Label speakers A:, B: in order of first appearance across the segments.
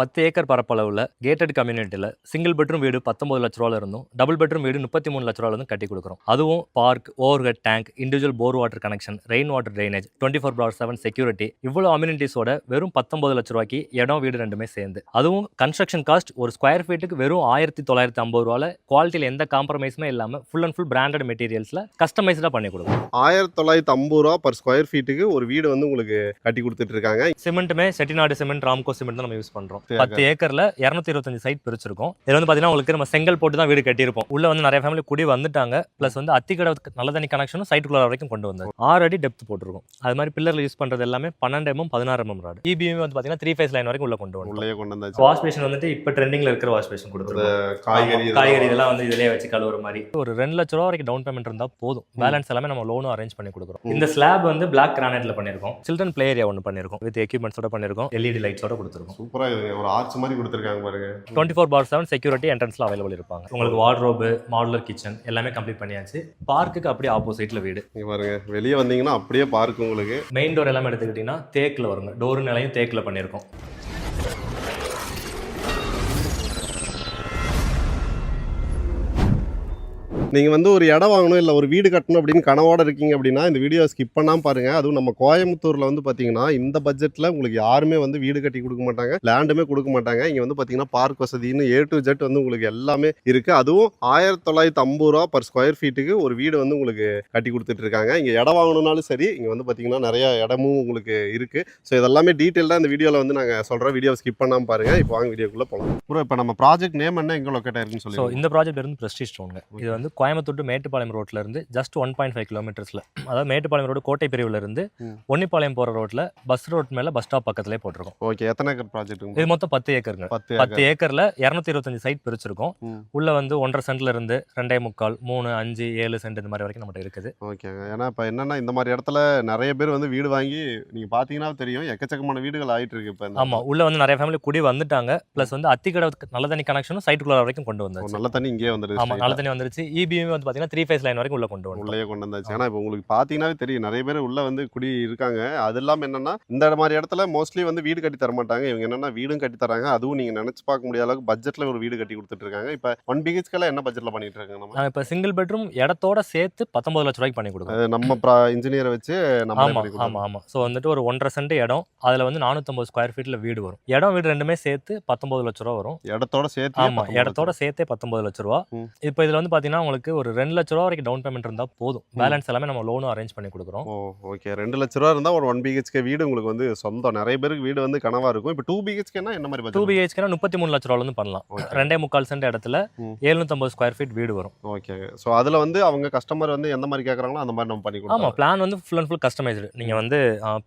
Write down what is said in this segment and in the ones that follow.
A: பத்து ஏக்கர் பரப்பளவில் கேட்டட் கம்யூனிட்டியில் சிங்கிள் பெட்ரூம் வீடு பத்தொம்பது லட்ச ரூபால இருந்தும் டபுள் பெட்ரூம் வீடு முப்பத்தி மூணு லட்ச இருந்தும் கட்டி கொடுக்குறோம். அதுவும் park overhead tank individual bore water connection rain water drainage twenty four bar seven security இவ்வளோ அம்யூனிட்டிஸோட வெறும் பத்தொம்பது லட்ச ரூபாய்க்கு இடம் வீடு ரெண்டுமே சேர்ந்து. அதுவும் கன்ஸ்ட்ரக்ஷன் காஸ்ட் ஒரு ஸ்கொயர் ஃபீட்டுக்கு வெறும் ஆயிரத்தி தொள்ளாயிரத்தி ஐம்பது ரூபால குவாலிட்டியில் எந்த காம்ப்ரமைஸுமே இல்லாமல் ஃபுல் அண்ட் ஃபுல் பிராண்டட் மெட்டீரியல்ஸில் கஸ்டமைஸ்டாக பண்ணி கொடுக்கும்
B: ஆயிரத்தி தொள்ளாயிரத்தி ஐம்பது ரூபா பர் ஸ்கொயர் ஃபீட்டுக்கு ஒரு வீடு வந்து உங்களுக்கு கட்டி கொடுத்துட்டு இருக்காங்க.
A: சிமெண்ட்டுமே செட்டிநாடு சிமெண்ட் ராம்கோ சிமெண்ட் தான் நம்ம யூஸ் பண்றோம்.
B: சரி,
A: பத்து ஏக்கர்ல இரநூத்தி இருபத்தஞ்சு சைட் பிரிச்சிருக்கோம். இதுல வந்து பாத்தீங்கன்னா உங்களுக்கு நம்ம செங்கல் போட்டு தான் வீடு கட்டியிருப்போம். உள்ள வந்து நிறைய ஃபேமிலி குடி வந்துட்டாங்க. பிளஸ் வந்து அத்திக்கடை நல்ல தண்ணி கனெக்ஷனும் சைட்டுக்குள்ள வரைக்கும் கொண்டு வந்தது ஆறு அடி டெப்த் போட்டிருக்கும். அது மாதிரி பில்லர்ல யூஸ் பண்றது எல்லாமே பன்னெண்டு எம்எம் பதினாறு எம்எம் ராடு. இபிஎம் வந்து பாத்தீங்கன்னா த்ரீ ஃபேஸ் லைன் வரைக்கும் உள்ள கொண்டு வந்தோம்
B: உள்ளே கொண்டு வந்தாச்சு.
A: வாஷ் பேஷன் வந்துட்டு இப்ப ட்ரெண்டிங்ல இருக்கிற வாஷ் பேஷன் கொடுத்துருக்கோம்.
B: காய்கறி
A: காய்கறி இதெல்லாம் வந்து இதுலயே வச்சு கழுவுற மாதிரி. ஒரு ரெண்டு லட்ச ரூபா வரைக்கும் டவுன் பேமெண்ட் இருந்தா போதும். பேலன்ஸ் எல்லாமே நம்ம லோனும் அரேஞ்ச் பண்ணி கொடுக்குறோம். இந்த ஸ்லாப் வந்து பிளாக் கிரானைட்ல பண்ணிருக்கோம் சில்ட்ரன் பிளே ஏரியா ஒன்று பண்ணிருக்கோம் வித் எக்யூப்மெண்ட்ஸோட பண்ணிருக்கோம் எல்இடி லைட்ஸோட கொடுத்துருக்கோம்.
B: சூப்பரா இருக்குங்க ஒரு ஆர்ச் மாதிரி கொடுத்துருக்காங்க பாருங்க.
A: Twenty four bar seven security என்ட்ரன்ஸ்ல அவைலபிள் இருப்பாங்க. உங்களுக்கு வார்ட்ரோபு மாடுலர் கிச்சன் எல்லாமே கம்ப்ளீட் பண்ணியாச்சு. பார்க்குக்கு அப்படியே ஆப்போசிட்ல வீடு.
B: இங்க பாருங்க வெளியே வந்தீங்கன்னா அப்படியே பார்க் உங்களுக்கு.
A: மெயின் டோர் எல்லாமே எடுத்துக்கிட்டீங்கன்னா தேக்கில் வருங்க. டோர் நிலையும் தேக்கில் பண்ணியிருக்கோம்.
B: நீங்க வந்து ஒரு இடம் வாங்கணும் இல்ல ஒரு வீடு கட்டணும் அப்படின்னு கனவோட இருக்கீங்க அப்படின்னா இந்த வீடியோ ஸ்கிப் பண்ணாம பாருங்க. அதுவும் நம்ம கோயம்புத்தூர்ல வந்து பாத்தீங்கன்னா இந்த பட்ஜெட்ல உங்களுக்கு யாருமே வந்து வீடு கட்டி கொடுக்க மாட்டாங்க. லேண்டுமே கொடுக்க மாட்டாங்க. இங்க வந்து பாத்தீங்கன்னா பார்க் வசதின்னு ஏ டு ஜெட் வந்து உங்களுக்கு எல்லாமே இருக்கு. அதுவும் ஆயிரத்தி தொள்ளாயிரத்தி ஐம்பது ரூபா பர் ஸ்கொயர் ஃபீட்டுக்கு ஒரு வீடு வந்து உங்களுக்கு கட்டி கொடுத்துட்டு இருக்காங்க. இங்க இடம் வாங்கணும்னாலும் சரி இங்க வந்து பாத்தீங்கன்னா நிறைய இடமும் உங்களுக்கு இருக்கு. ஸோ இதெல்லாமே டீட்டெயிலாக இந்த வீடியோவில் வந்து நாங்கள் சொல்கிறோம் வீடியோ ஸ்கிப் பண்ணாமல் பாருங்க. இப்போ வாங்க வீடியோக்குள்ளே போகலாம் ப்ரோ இப்போ நம்ம ப்ராஜெக்ட் நேம் என்ன எங்கே லொக்கேட் ஆயிருக்குன்னு சொல்லி
A: இந்த ப்ராஜெக்ட் இருந்து பிரஸ்டீஜ் ஸ்டோனுங்க இது வந்து கோயம்புத்தூர் மேட்டுப்பாளையம் ரோட்ல இருந்து ஜஸ்ட் ஒன் பாயிண்ட் ஃபைவ் கிலோமீட்டர்ஸ்ல அதாவது மேட்டுப்பாளையம் ரோடு கோட்டை பிரிவுல இருந்து
B: ம்.
A: ஒன்னிப்பாளையம் போற ரோட்ல பஸ் ரோட் மேல பஸ் ஸ்டாப் பக்கத்துலேயே போட்டிருக்கோம்.
B: ஓகே எத்தனை ஏக்கர் ப்ராஜெக்ட்
A: இது மொத்தம் பத்து ஏக்கருங்க
B: பத்து
A: ஏக்கர்ல இரநூத்தி இருபத்தஞ்சு சைட் பிரிச்சிருக்கோம். உள்ள வந்து ஒன்றரை சென்ட்ல இருந்து ரெண்டே முக்கால் மூணு அஞ்சு ஏழு சென்ட் இந்த மாதிரி வரைக்கும் நம்மகிட்ட இருக்குது.
B: ஓகேங்க ஏன்னா இப்போ என்னன்னா இந்த மாதிரி இடத்துல நிறைய பேர் வந்து வீடு வாங்கி நீங்கள் பார்த்தீங்கன்னா தெரியும் எக்கச்சக்கமான வீடுகள் ஆயிட்டு இருக்கு இப்போ
A: ஆமா உள்ள வந்து நிறைய ஃபேமிலி குடி வந்துட்டாங்க. பிளஸ் வந்து அத்திக்கடை நல்ல தண்ணி கனெக்ஷனும் சைட்டுக்குள்ள வரைக்கும் கொண்டு வந்தாச்சு.
B: நல்ல தண்ணி இங்கே வந்துருது
A: ஆமா நல்ல தண்ணி வந்துருச்சு. இபிஎம் வந்து பாத்தீங்கன்னா த்ரீ ஃபேஸ் லைன் வரைக்கும் உள்ள கொண்டு வந்தோம்
B: உள்ளே கொண்டு வந்தாச்சு. ஏன்னா இப்போ உங்களுக்கு பார்த்தீங்கன்னாவே தெரியும். நிறைய பேர் உள்ள வந்து குடி இருக்காங்க. அது இல்லாமல் என்னன்னா இந்த மாதிரி இடத்துல மோஸ்ட்லி வந்து வீடு கட்டி தர மாட்டாங்க. இவங்க என்னன்னா வீடும் கட்டி தராங்க. அதுவும் நீங்கள் நினைச்சு பார்க்க முடியாத அளவுக்கு பட்ஜெட்டில் ஒரு வீடு கட்டி கொடுத்துட்டு இருக்காங்க. இப்போ ஒன் பிஹெச்கெல்லாம் என்ன பட்ஜெட்டில் பண்ணிட்டு இருக்காங்க நம்ம?
A: நாங்க இப்ப சிங்கிள் பெட்ரூம் இடத்தோட சேர்த்து பத்தொன்பது லட்ச ரூபாய்க்கு பண்ணி கொடுக்குறோம்
B: அது நம்ம இன்ஜினியரை வச்சு நம்ம
A: ஆமா ஆமா ஆமா. ஸோ வந்துட்டு ஒரு ஒன்றரை சென்ட் இடம். அதுல வந்து நானூத்தம்பது ஸ்கொயர் ஃபீட்ல வீடு வரும். இடம் வீடு ரெண்டுமே சேர்த்து பத்தொன்பது லட்ச ரூபா வரும்.
B: இடத்தோட சேர்த்து
A: ஆமா இடத்தோட சேர்த்தே பத்தொன்பது லட்ச ரூபா. இப்போ இதுல வந்து பாத்தீங்கன்னா உங்களுக்கு ஒரு ரெண்டு லட்ச ரூபா வரைக்கும் டவுன் பேமெண்ட் இருந்தா போதும். பேலன்ஸ் எல்லாமே நம்ம லோனும் அரேஞ்ச் பண்ணி கொடுக்குறோம்.
B: ஓ ஓகே ரெண்டு லட்ச ரூபா இருந்தால் ஒரு ஒன் பிஹெச்கே வீடு உங்களுக்கு வந்து சொந்தம். நிறைய பேருக்கு வீடு வந்து கனவா இருக்கும். இப்போ டூ பிஹெச்கேனா என்ன மாதிரி
A: டூ பிஹெச்கேனா முப்பத்தி மூணு லட்ச ரூபால இருந்து பண்ணலாம். ரெண்டே முக்கால் சென்ட் இடத்துல
B: ம்.
A: எழுநூத்தம்பது ஸ்கொயர் ஃபீட் வீடு வரும்.
B: ஓகே ஸோ அதில் வந்து அவங்க கஸ்டமர் வந்து எந்த மாதிரி கேட்குறாங்களோ அந்த மாதிரி நம்ம பண்ணி கொடுக்கலாம்.
A: பிளான் வந்து ஃபுல் அண்ட் ஃபுல் கஸ்டமைஸ்டு நீங்க வந்து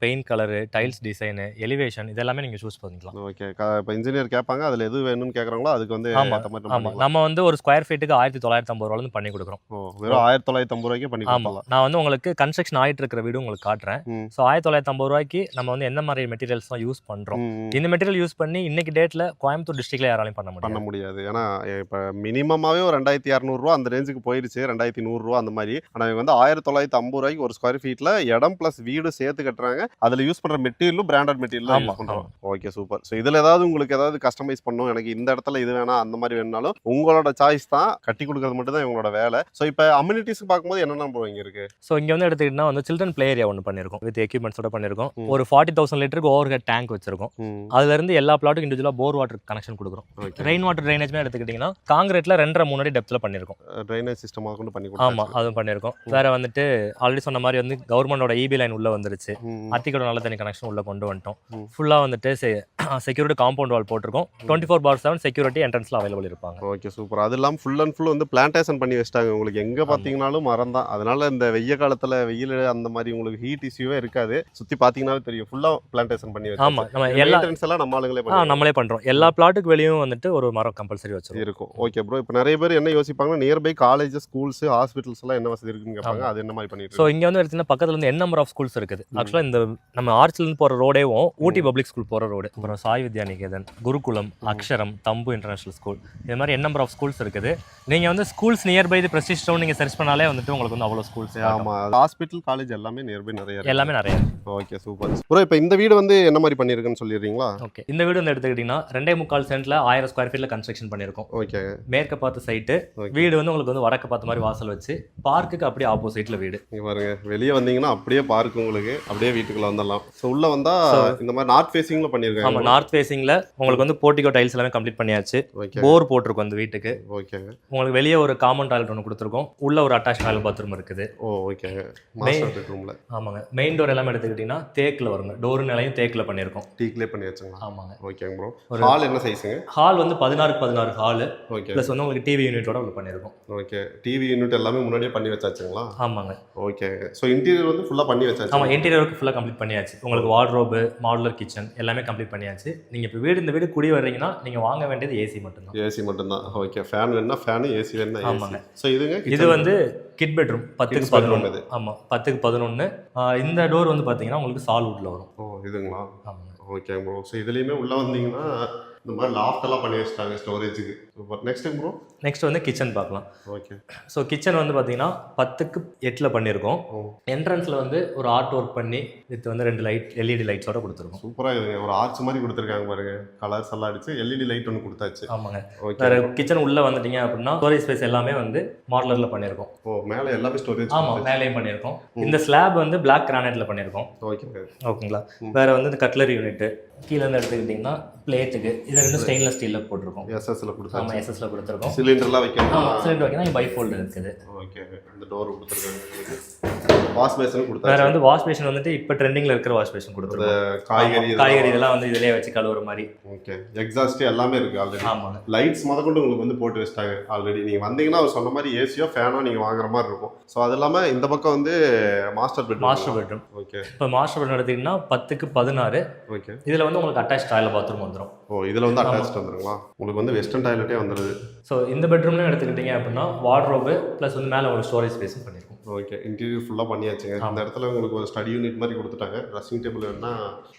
A: paint colour tiles design elevation இதெல்லாமே நீங்க சூஸ் பண்ணிக்கலாம்.
B: ஓகே இப்போ இன்ஜினியர் கேட்பாங்க அதில் எது வேணும்னு கேட்குறாங்களோ அதுக்கு வந்து
A: ஆமா,
B: ஏற்ற மாதிரி நம்ம
A: வந்து ஒரு ஸ்கொயர் ஃபீட்டுக்கு ஆயிரத்தி தொள்ளாயிரத்தி ஐம்பது ரூபால இருந்து பண்ணி கொடுக்குறோம்.
B: வெறும் ஆயிரத்தி தொள்ளாயிரத்தி ஐம்பது ரூபாய்க்கு பண்ணி
A: ஆமா.
B: கொடுக்கலாம்
A: நான் வந்து உங்களுக்கு கன்ஸ்ட்ரக்ஷன் ஆயிட்டு இருக்கிற வீடு உங்களுக்கு காட்டுறேன். ஸோ ஆயிரத்தி தொள்ளாயிரத்தி ஐம்பது ரூபாய்க்கு நம்ம வந்து என்ன மாதிரி மெட்டீரியல்ஸ் தான் யூஸ் பண்றோம்?
B: ம், ம்.
A: இந்த மெட்டீரியல் யூஸ் பண்ணி இன்னைக்கு டேட்ல கோயம்புத்தூர் டிஸ்ட்ரிக்ட்ல யாராலையும் பண்ண
B: பண்ண
A: முடியும்
B: முடியாது. ஏன்னா இப்போ மினிமமாவே ஒரு ரெண்டாயிரத்தி இரநூறுவா அந்த ரேஞ்சுக்கு போயிருச்சு. ரெண்டாயிரத்தி நூறுரூவா அந்த மாதிரி. ஆனால் இவங்க வந்து ஆயிரத்தி தொள்ளாயிரத்தி ஐம்பது ரூபாய்க்கு ஒரு ஸ்கொயர் ஃபீட்டில் இடம் ப்ளஸ் வீடு சேர்த்து கட்டுறாங்க. அதில் யூஸ் பண்ணுற மெட்டீரியலும் பிராண்டட் மெட்டீரியல் யூஸ் பண்ணுறோம் ஓகே சூப்பர் ஸோ இதில் ஏதாவது உங்களுக்கு ஏதாவது கஸ்டமைஸ் பண்ணணும். எனக்கு இந்த இடத்துல இது வேணாம் அந்த மாதிரி வேணாலும் உங்களோட சாய்ஸ் தான். கட்டி கொடுக்கறது மட்டும் தான் இவங்களோட வேலை. ஸோ இப்போ அம்யூனிட்டிஸ் பார்க்கும்போது என்னென்ன ப்ரோ இங்கே இருக்கு?
A: ஸோ இங்க வந்து எடுத்துக்கிட்டா வந்து சில்ட்ரன் பிளே ஏரியா ஒன்று பண்ணிருக்கோம். வித் எக்யூப்மெண்ட்ஸோட பண்ணிருக்கோம்.
B: ம்.
A: ஒரு ஃபார்ட்டி தௌசண்ட் லிட்டருக்கு ஓவர் ஹெட் டேங்க் வச்சிருக்கோம். அதுல இருந்து எல்லா பிளாட்டுக்கும் இண்டிவிஜுவலா போர் வாட்டர் கனெக்ஷன் கொடுக்குறோம். ரெயின் வாட்டர் ட்ரைனேஜ்மே எடுத்துக்கிட்டிங்கன்னா காங்கிரீட்ல ரெண்டரை மூணு அடி டெப்த்ல பண்ணிருக்கோம்
B: ட்ரைனேஜ் சிஸ்டமாக கொண்டு பண்ணி
A: ஆமா அதுவும் பண்ணிருக்கோம். வேற வந்துட்டு ஆல்ரெடி சொன்ன மாதிரி வந்து கவர்மெண்டோட இபி லைன் உள்ள வந்துருச்சு. அத்திக்கடை நல்ல தண்ணி கனெக்ஷன் உள்ள கொண்டு வந்துட்டோம்.
B: ம்.
A: ஃபுல்லா வந்துட்டு செக்யூரிட்டி காம்பவுண்ட் வால் போட்டிருக்கோம். Twenty four bar seven security என்ட்ரன்ஸ்ல அவைலபிள் இருப்பாங்க.
B: ஓகே சூப்பர் அது இல்லாமல் ஃபுல் அண்ட் ஃபுல் வந்து பிளான்டேஷன் பண்ணி வச்சிட்டாங்க உங்களுக்கு எங்கே பார்த்தீங்கனாலும் மரம் தான் அதனால இந்த வெய்ய காலத்தில் வெயில் அந்த மாதிரி உங்களுக்கு ஹீட் இஷ்யூவே இருக்காது. சுற்றி பார்த்தீங்கன்னாவே தெரியும். ஃபுல்லாக பிளான்டேஷன் பண்ணி
A: ஆமா.
B: வச்சு
A: நம்ம எல்லா
B: எல்லாம் நம்ம ஆளுங்களே
A: ஆ
B: பண்ணி
A: நம்மளே பண்றோம். எல்லா பிளாட்டுக்கு வெளியும் வந்துட்டு ஒரு மரம் கம்பல்சரி வச்சிருக்கோம்
B: இருக்கும். ஓகே ப்ரோ இப்போ நிறைய பேர் என்ன யோசிப்பாங்கன்னா நியர்பை காலேஜ் ஸ்கூல்ஸ் ஹாஸ்பிட்டல்ஸ் எல்லாம் என்ன வசதி இருக்குன்னு கேட்பாங்க. அது என்ன மாதிரி பண்ணிட்டு
A: ஸோ இங்க வந்து எடுத்தீங்கன்னா பக்கத்துல இருந்து என் நம்பர் ஆஃப் ஸ்கூல்ஸ் இருக்குது. ஆக்சுவலா இந்த நம்ம ஆர்ச்ல இருந்து போற ரோடேவும் ஊட்டி பப்ளிக் ஸ்கூல் போற ரோடு அப்புறம் சாய் வித்யா நிகேதன் குருகுலம் அக்ஷரம் தம்பு இன்டர்நேஷனல் ஸ்கூல் இது மாதிரி என் நம்பர் ஆஃப் ஸ்கூல்ஸ் இருக்குது. நீங்க வந்து schools near nearby the prestige town நீங்கள் சர்ச் பண்ணாலே வந்துட்டு உங்களுக்கு வந்து அவ்வளோ ஸ்கூல்ஸ்
B: ஆமா. ஹாஸ்பிட்டல் காலேஜ் எல்லாமே நியர்பை நிறைய.
A: எல்லாமே நிறைய
B: ஓகே சூப்பர் ப்ரோ இப்போ இந்த வீடு வந்து என்ன மாதிரி பண்ணியிருக்குன்னு சொல்லிடுறீங்களா?
A: ஓகே இந்த வீடு வந்து எடுத்துக்கிட்டிங்கன்னா ரெண்டே முக்கால் சென்ட்ல ஆயிரம் ஸ்கொயர் ஃபீட்டில் கன்ஸ்ட்ரக்ஷன் பண்ணியிருக்கோம்.
B: ஓகே
A: மேற்க பார்த்த சைட்டு. வீடு வந்து உங்களுக்கு வந்து வடக்க பார்த்த மாதிரி வாசல் வச்சு பார்க்குக்கு அப்படியே ஆப்போசிட்ல வீடு.
B: இங்க பாருங்க. வெளியே வந்தீங்கன்னா அப்படியே பார்க் உங்களுக்கு. அப்படியே வீட்டுக்குள்ள வந்துடலாம். ஸோ உள்ள வந்தா இந்த மாதிரி நார்த் ஃபேசிங்ல
A: ஆமா
B: பண்ணியிருக்காங்க
A: நார்த் ஃபேசிங்ல உங்களுக்கு வந்து போர்ட்டிகோ டைல்ஸ் எல்லாமே கம்ப்ளீட் பண்ணியாச்சு.
B: ஓகே
A: போர் போட்டிருக்கும் அந்த வீட்டுக்கு.
B: ஓகேங்க
A: உங்களுக்கு வெளியே ஒரு காமன் டாய்லெட் ஒன்று கொடுத்துருக்கோம். உள்ள ஒரு அட்டாச் டாய்லெட் பாத்ரூம் இருக்குது.
B: ஓ மாஸ்டர் பெட்ரூம்ல
A: ஆமாங்க. மெயின் டோர் எல்லாமே எடுத்துக்கிட்டிங்கன்னா தேக்கில் வருங்க. டோர் நிலையும் தேக்கில் பண்ணியிருக்கோம்.
B: டீக்லே பண்ணி வச்சுங்களா
A: ஆமாங்க.
B: ஓகேங்க ப்ரோ
A: ஒரு-
B: ஹால் என்ன சைஸுங்க
A: ஹால் வந்து பதினாறுக்கு பதினாறு ஹால்
B: ஓகே
A: ப்ளஸ் வந்து உங்களுக்கு டிவி யூனிட்டோட உங்களுக்கு பண்ணியிருக்கோம்.
B: ஓகே டிவி யூனிட் எல்லாமே முன்னாடியே பண்ணி வச்சாச்சுங்களா?
A: ஆமாங்க.
B: ஓகே ஸோ இன்டீரியர் வந்து ஃபுல்லாக பண்ணி வச்சாச்சு.
A: ஆமாம் இன்டீரியருக்கு ஃபுல்லாக கம்ப்ளீட் பண்ணியாச்சு. உங்களுக்கு வார்ட்ரோபு மாடுலர் கிச்சன் எல்லாமே கம்ப்ளீட் பண்ணியாச்சு. நீங்கள் இப்போ வீடு இந்த வீடு குடி வர்றீங்கன்னா நீங்கள் வாங்க வேண்டியது ஏசி மட்டும்தான்.
B: ஏசி மட்டும்தான். ஓகே ஃபேன் வேணா ஃபேனு ஏசி வேணா ஏசி
A: ஆமாங்க.
B: ஸோ இதுங்க
A: இது. வந்து கிட் பெட்ரூம் பத்துக்கு பதினொன்று. ஆமாம் பத்துக்கு பதினொன்று இந்த டோர் வந்து பார்த்தீங்கன்னா உங்களுக்கு சால்வுட்டில் வரும்.
B: ஓ இதுங்களா?
A: ஆமாங்க.
B: ஓகே ப்ரோ ஸோ இதுலேயுமே உள்ளே வந்தீங்கன்னா இந்த மாதிரி லாஃப்ட் எல்லாம் பண்ணி வச்சிட்டாங்க ஸ்டோரேஜுக்கு சூப்பர் நெக்ஸ்ட் ப்ரோ
A: நெக்ஸ்ட் வந்து கிச்சன் பார்க்கலாம்.
B: ஓகே
A: ஸோ கிச்சன் வந்து பார்த்தீங்கன்னா பத்துக்கு எட்டில் பண்ணியிருக்கோம். என்ட்ரன்ஸில் வந்து ஒரு ஆர்ட் ஒர்க் பண்ணி வித் வந்து ரெண்டு லைட் எல்இடி லைட்ஸோட கொடுத்துருக்கோம்.
B: சூப்பராக இருக்குங்க. ஒரு ஆர்ச் மாதிரி கொடுத்துருக்காங்க பாருங்க. கலர்ஸ் எல்லாம் அடிச்சு எல்இடி லைட் ஒன்று கொடுத்தாச்சு.
A: ஆமாங்க. வேறு கிச்சன் உள்ளே வந்துட்டீங்க அப்படின்னா ஸ்டோரேஜ் ஸ்பேஸ் எல்லாமே வந்து மாடலரில் பண்ணியிருக்கோம்.
B: ஓ மேலே எல்லாமே ஸ்டோரேஜ்
A: ஆமாம் மேலேயும் பண்ணியிருக்கோம். இந்த ஸ்லாப் வந்து பிளாக் கிரானைட்ல பண்ணியிருக்கோம்.
B: ஓகே
A: ஓகேங்களா? வேற வந்து இந்த கட்லரி யூனிட் கீழே இருந்து எடுத்துக்கிட்டிங்கன்னா பிளேட்டுக்கு இது ரெண்டு ஸ்டெயின்லெஸ் ஸ்டீலில் போட்டிருக்கோம்.
B: எஸ்எஸ்ல கொடுத்தாச்சு.
A: ஆமாம் எஸ்எஸ்ல கொடுத்துருக்கோம்.
B: சிலிண்டர்லாம் வைக்கணும்?
A: ஆமாம் சிலிண்டர் வைக்கணும் பை ஃபோல்டு இருக்குது.
B: ஓகே இந்த டோர் கொடுத்துருக்காங்க. வாஷ் பேசன்
A: வேற
B: கொடுத்தாச்சு
A: வந்து வாஷ் பேஷன் வந்துட்டு இப்போ ட்ரெண்டிங்ல இருக்கிற வாஷ் பேஷன் கொடுத்துருக்கோம்.
B: காய்கறி
A: காய்கறி இதெல்லாம் வந்து இதிலே வச்சு கழுவுற மாதிரி.
B: ஓகே எக்ஸாஸ்ட் எல்லாமே இருக்கு ஆல்ரெடி
A: ஆமாங்க
B: லைட்ஸ் முதற்கொண்டு உங்களுக்கு வந்து போட்டு வச்சிட்டாங்க ஆல்ரெடி நீங்கள் வந்தீங்கன்னா அவர் சொன்ன மாதிரி ஏசியோ ஃபேனோ நீங்கள் வாங்குற மாதிரி இருக்கும். ஸோ அது இல்லாமல் இந்த பக்கம் வந்து master bedroom
A: master bedroom
B: okay
A: இப்போ மாஸ்டர் பெட்ரூம் எடுத்துக்கிட்டிங்கன்னா பத்துக்கு பதினாறு.
B: ஓகே
A: இதில் வந்து உங்களுக்கு அட்டாச் டாய்லெட் பாத்ரூம் வந்துடும்
B: ஓ இதில் வந்து அட்டாச் வந்துருங்களா? உங்களுக்கு வந்து வெஸ்டர்ன் டாய்லெட்டே வந்துடுது
A: ஸோ இந்த பெட்ரூம்லையும் எடுத்துக்கிட்டீங்க அப்படின்னா வார்ட்ரோபு ப்ளஸ் வந்து மேலே உங்களுக்கு ஸ்டோரேஜ் ஸ்பேஸும் பண்ணியிருக்கோம்
B: ஓகே இன்டீரியர் ஃபுல்லாக பண்ணியாச்சுங்க இந்த இடத்துல உங்களுக்கு ஒரு ஸ்டடி யூனிட் மாதிரி கொடுத்துட்டாங்க. ட்ரெஸ்ஸிங் டேபிள் வேணா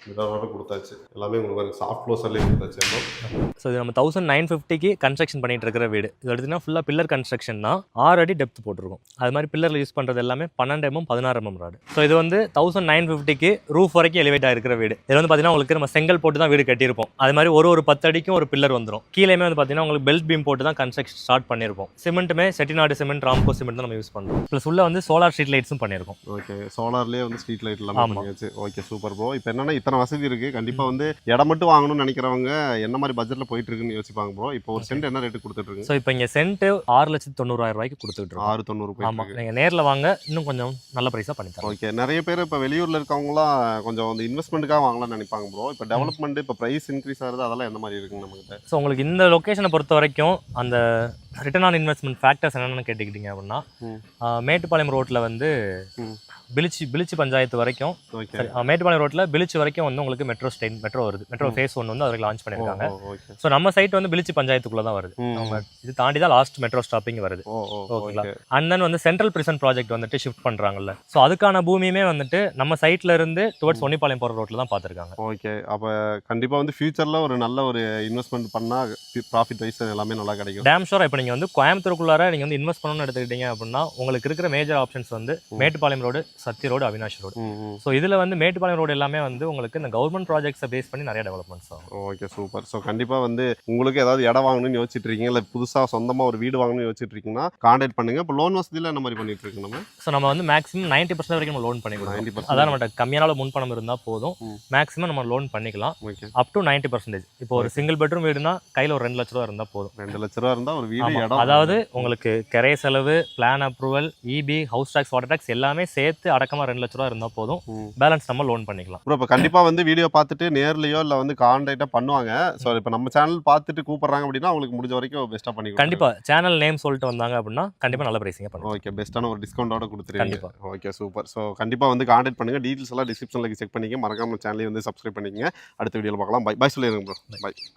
B: மிரரோட கொடுத்தாச்சு. எல்லாமே உங்களுக்கு சாஃப்ட் க்ளோஸர்லேயே கொடுத்தாச்சு. எல்லாம்
A: ஸோ இது நம்ம தௌசண்ட் நைன் ஃபிஃப்டிக்கு கன்ஸ்ட்ரக்ஷன் பண்ணிட்டு இருக்கிற வீடு. இது எடுத்தீங்கன்னா ஃபுல்லாக பில்லர் கன்ஸ்ட்ரக்ஷன் தான். ஆறு அடி டெப்த் போட்டிருக்கும். அது மாதிரி பில்லரில் யூஸ் பண்ணுறது எல்லாமே பன்னெண்டு எம்எம் பதினாறு எம்எம் ராடு ஸோ இது வந்து தௌசண்ட் நைன் ஃபிஃப்டிக்கு ரூஃப் வரைக்கும் எலிவேட் ஆகிருக்கிற வீடு. இது வந்து பார்த்தீங்கன்னா உங்களுக்கு நம்ம செங்கல் போட்டு தான் வீடு கட்டியிருப்போம். அது மாதிரி ஒரு ஒரு பத்து அடிக்கும் ஒரு பில்லர் வந்துடும் கீழேயுமே வந்து பார்த்தீங்கன்னா உங்களுக்கு பெல்ட் பீம் போட்டு தான் கன்ஸ்ட்ரக்ஷன் ஸ்டார்ட் பண்ணியிருப்போம். சிமெண்ட்டுமே செட்டிநாடு சிமெண்ட் ராம்கோ சிமெண்ட் தான் நம்ம யூஸ் பண்ணுறோம் ப்ளஸ் உள்ள வந்து சோலார் ஸ்ட்ரீட் லைட்ஸும் பண்ணியிருக்கோம்.
B: ஓகே சோலார்லேயே வந்து ஸ்ட்ரீட் லைட் எல்லாமே. பண்ணியாச்சு. Okay super bro. இப்போ என்னன்னா இத்தனை வசதி இருக்கு. கண்டிப்பாக வந்து இடம் மட்டும் வாங்கணும்னு நினைக்கிறவங்க என்ன மாதிரி பட்ஜெட்டில் போயிட்டு இருக்குன்னு யோசிப்பாங்க ப்ரோ. இப்போ ஒரு சென்ட் என்ன ரேட்டு கொடுத்துட்டு
A: ஸோ இப்போ இங்கே சென்ட்டு ஆறு லட்சத்தி தொண்ணூறாயிரம் ரூபாய்க்கு கொடுத்துட்டு
B: ஆறு தொண்ணூறு
A: ஆமாம் நீங்கள் நேரில் வாங்க. இன்னும் கொஞ்சம் நல்ல ப்ரைஸாக பண்ணி தரோம்
B: ஓகே நிறைய பேர் இப்போ வெளியூர்ல இருக்கவங்களாம் கொஞ்சம் வந்து இன்வெஸ்ட்மெண்ட்டுக்காக வாங்கலாம்னு நினைப்பாங்க ப்ரோ. இப்போ டெவலப்மெண்ட் இப்போ ப்ரைஸ் இன்க்ரீஸ் ஆகுது அதெல்லாம் என்ன மாதிரி இருக்குங்க நம்மகிட்ட?
A: ஸோ உங்களுக்கு இந்த லொக்கேஷனை பொறுத்த வரைக்கும் அந்த ரிட்டர்ன் ஆன் இன்வெஸ்ட்மெண்ட் ஃபேக்டர்ஸ் என்னென்னு கேட்டுக்கிட்டீங்க அப்படின்னா மேட்டுப்பாளையம் ரோட்டில் வந்து. பிலிச்சி பிலிச்சி பஞ்சாயத்து வரைக்கும் மேட்டுப்பாளையம் ரோட்டில் பிலிச்சி வரைக்கும் வந்து உங்களுக்கு மெட்ரோ ஸ்டெயின் மெட்ரோ வருது. மெட்ரோ ஃபேஸ் ஒன் வந்து அதில் லான்ச் பண்ணியிருக்காங்க. ஸோ நம்ம சைட் வந்து பிலிச்சி பஞ்சாயத்துக்குள்ளே தான் வருது. இது தாண்டி தான் லாஸ்ட் மெட்ரோ ஸ்டாப்பிங் வருது. ஓகேங்களா
B: ஓகே.
A: அண்ட் தென் வந்து சென்ட்ரல் பிரிசன் ப்ராஜெக்ட் வந்துட்டு ஷிஃப்ட் பண்ணுறாங்கல்ல ஸோ அதுக்கான பூமியுமே வந்துட்டு நம்ம சைட்ல இருந்து டுவர்ட்ஸ் ஒன்னிப்பாளையம் போகிற ரோட்டில் தான் பார்த்துருக்காங்க.
B: ஓகே. அப்போ கண்டிப்பாக வந்து ஃபியூச்சரில் ஒரு நல்ல ஒரு இன்வெஸ்ட்மெண்ட் பண்ணால் ப்ராஃபிட் வைஸ் எல்லாமே நல்லா கிடைக்கும்.
A: டேம் ஷோர் இப்போ நீங்கள் வந்து கோயம்புத்தூருக்குள்ளார நீங்கள் வந்து இன்வெஸ்ட் பண்ணணும்னு எடுத்துக்கிட்டீங்க அப்படின்னா உங்களுக்கு இருக்கிற மேஜர் ஆப்ஷன்ஸ் வந்து Mettupalayam road Sathy road Avinash road so இதில் வந்து மேட்டுப்பாளையம் ரோடு எல்லாமே வந்து உங்களுக்கு இந்த கவர்மெண்ட் ப்ராஜெக்ட்ஸை பேஸ் பண்ணி நிறைய டெவலப்மெண்ட்ஸ் ஆகும்.
B: ஓகே சூப்பர் ஸோ கண்டிப்பாக வந்து உங்களுக்கு ஏதாவது இடம் வாங்கணும்னு யோசிச்சுட்டு இருக்கீங்க இல்லை புதுசாக சொந்தமாக ஒரு வீடு வாங்கணும்னு யோசிச்சுட்டு இருக்கீங்கன்னா கான்டாக்ட் பண்ணுங்க. இப்போ லோன் வசதியில் என்ன மாதிரி பண்ணிட்டு இருக்கு நம்ம?
A: ஸோ நம்ம வந்து மேக்ஸிமம் நைன்ட்டி பர்சன்ட் வரைக்கும் நம்ம லோன் பண்ணி கொடுக்கலாம்.
B: நைன்டி
A: அதான் நம்மகிட்ட கம்மியான முன்பணம் இருந்தால் போதும். மேக்ஸிமம் நம்ம லோன் பண்ணிக்கலாம். அப் டு நைன்ட்டி பர்சன்டேஜ் இப்போ ஒரு சிங்கிள் பெட்ரூம் வீடுனா கையில் ஒரு ரெண்டு லட்ச ரூபா இருந்தால் போதும்.
B: ரெண்டு லட்ச ரூபா இருந்தால் ஒரு வீடு. இடம்
A: அதாவது உங்களுக்கு கிரைய செலவு plan approval EB house tax water tax எல்லாமே சேர்த்து அடக்கமாக ரெண்டு லட்ச ரூபா இருந்தால் போதும். பேலன்ஸ் நம்ம லோன் பண்ணிக்கலாம்.
B: ப்ரோ இப்போ கண்டிப்பாக வந்து வீடியோ பார்த்துட்டு நேர்லையோ இல்லை வந்து கான்டாக்டாக பண்ணுவாங்க. ஸோ இப்போ நம்ம சேனல் பார்த்துட்டு கூப்பிட்றாங்க அப்படின்னா அவங்களுக்கு முடிஞ்ச வரைக்கும் பெஸ்ட்டாக பண்ணி
A: கண்டிப்பா. சேனல் நேம் சொல்லிட்டு வந்தாங்க அப்படின்னா கண்டிப்பா நல்ல பிரைசிங்க பண்ணுவோம்
B: ஓகே பெஸ்ட்டான ஒரு டிஸ்கவுண்டோட கொடுத்துருவீங்க.
A: கண்டிப்பா.
B: ஓகே சூப்பர் ஸோ கண்டிப்பாக வந்து கான்டாக்ட் பண்ணுங்கள் டீட்டெயில்ஸ் எல்லாம் டிஸ்கிரிப்ஷனில் செக் பண்ணிக்க. மறக்காம சேனலையும் வந்து சப்ஸ்கிரைப் பண்ணிக்கங்க. அடுத்த வீடியோவில் பார்க்கலாம். பை பை சொல்லிடுங்க ப்ரோ பை